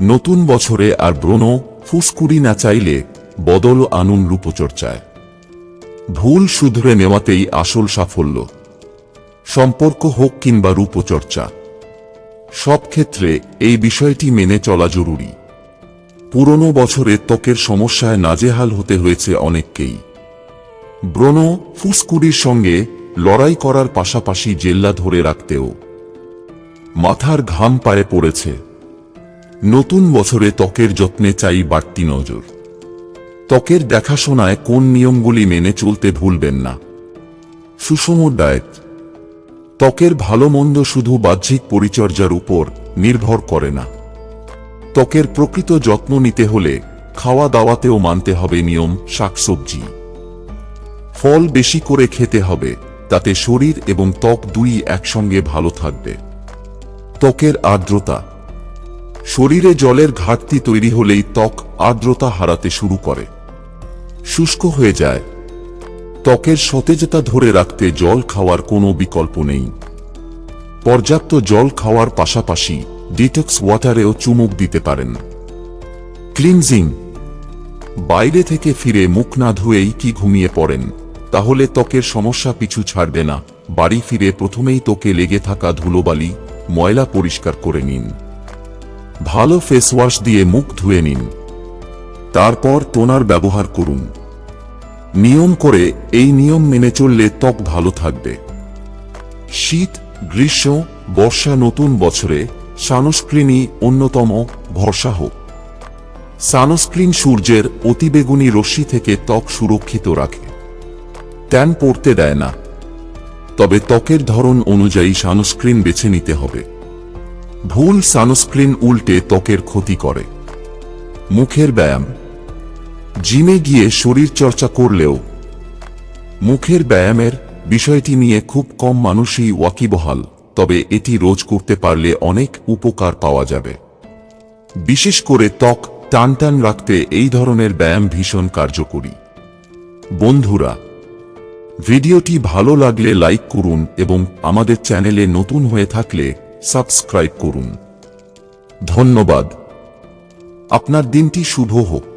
নতুন বছরে আর ব্রণ ফুসকুড়ি না চাইলে বদল আনুন রূপচর্চায়। ভুল শুধরে নেওয়াতেই আসল সাফল্য। সম্পর্ক হোক কিংবা রূপচর্চা। সব ক্ষেত্রে এই বিষয়টি মেনে চলা জরুরি। পুরনো বছরে ত্বকের সমস্যায় নাজেহাল হতে হয়েছে অনেককেই। ব্রণ ফুসকুড়ির সঙ্গে লড়াই করার পাশাপাশি জেল্লা ধরে রাখতেও। মাথার ঘাম পায়ে পড়েছে। নতুন বছরে ত্বকের যত্নে চাই বাড়তি নজর। ত্বকের দেখাশোনায় কোন নিয়মগুলি মেনে চলতে ভুলবেন না। সুষম ডায়েট। ত্বকের ভালো মন্দ শুধু বাহ্যিক পরিচর্যার উপর নির্ভর করে না। ত্বকের প্রকৃত যত্ন নিতে হলে খাওয়া দাওয়াতেও মানতে হবে নিয়ম শাকসবজি। ফল বেশি করে খেতে হবে, তাতে শরীর এবং ত্বক দুই একসঙ্গে ভালো থাকবে। ত্বকের আর্দ্রতা। শরীরে জলের ঘাটতি তৈরি হলেই ত্বক আর্দ্রতা হারাতে শুরু করে। শুষ্ক হয়ে যায়। ত্বকের সতেজতা ধরে রাখতে জল খাওয়ার কোনো বিকল্প নেই। পর্যাপ্ত জল খাওয়ার পাশাপাশি ডিটক্স ওয়াটারেও চুমুক দিতে পারেন। ক্লিনজিং। বাইরে থেকে ফিরে মুখ না ধুয়েই কি ঘুমিয়ে পড়েন, তাহলে ত্বকের সমস্যা পিছু ছাড়বে না। বাড়ি ফিরে প্রথমেই তোকে লেগে থাকা ধুলোবালি, ময়লা পরিষ্কার করে নিন। ভালো ফেস ওয়াশ দিয়ে মুখ ধুয়ে নিন। তারপর টোনার ব্যবহার করুন। নিয়ম করে এই নিয়ম মেনে চললে ত্বক ভালো থাকবে। শীত, গ্রীষ্ম, বর্ষা নতুন বছরে সানস্ক্রিনই অন্যতম ভরসা হোক। সানস্ক্রিন সূর্যের অতিবেগুনি রশ্মি থেকে ত্বক সুরক্ষিত রাখে। ট্যান পড়তে দেয় না। তবে ত্বকের ধরন অনুযায়ী সানস্ক্রিন বেছে নিতে হবে। ভুল সানস্ক্রিন উল্টে ত্বকের ক্ষতি করে। মুখের ব্যায়াম। জিমে গিয়ে শরীর চর্চা করলেও মুখের ব্যায়ামের বিষয়টি নিয়ে খুব কম মানুষই ওয়াকিবহাল, তবে এটি রোজ করতে পারলে অনেক উপকার পাওয়া যাবে। বিশেষ করে ত্বক টান টান রাখতে এই ধরনের ব্যায়াম ভীষণ কার্যকরী। বন্ধুরা, ভিডিওটি ভালো লাগলে লাইক করুন এবং আমাদের চ্যানেলে নতুন হয়ে থাকলে সাবস্ক্রাইব করুন। ধন্যবাদ। আপনার দিনটি শুভ হোক।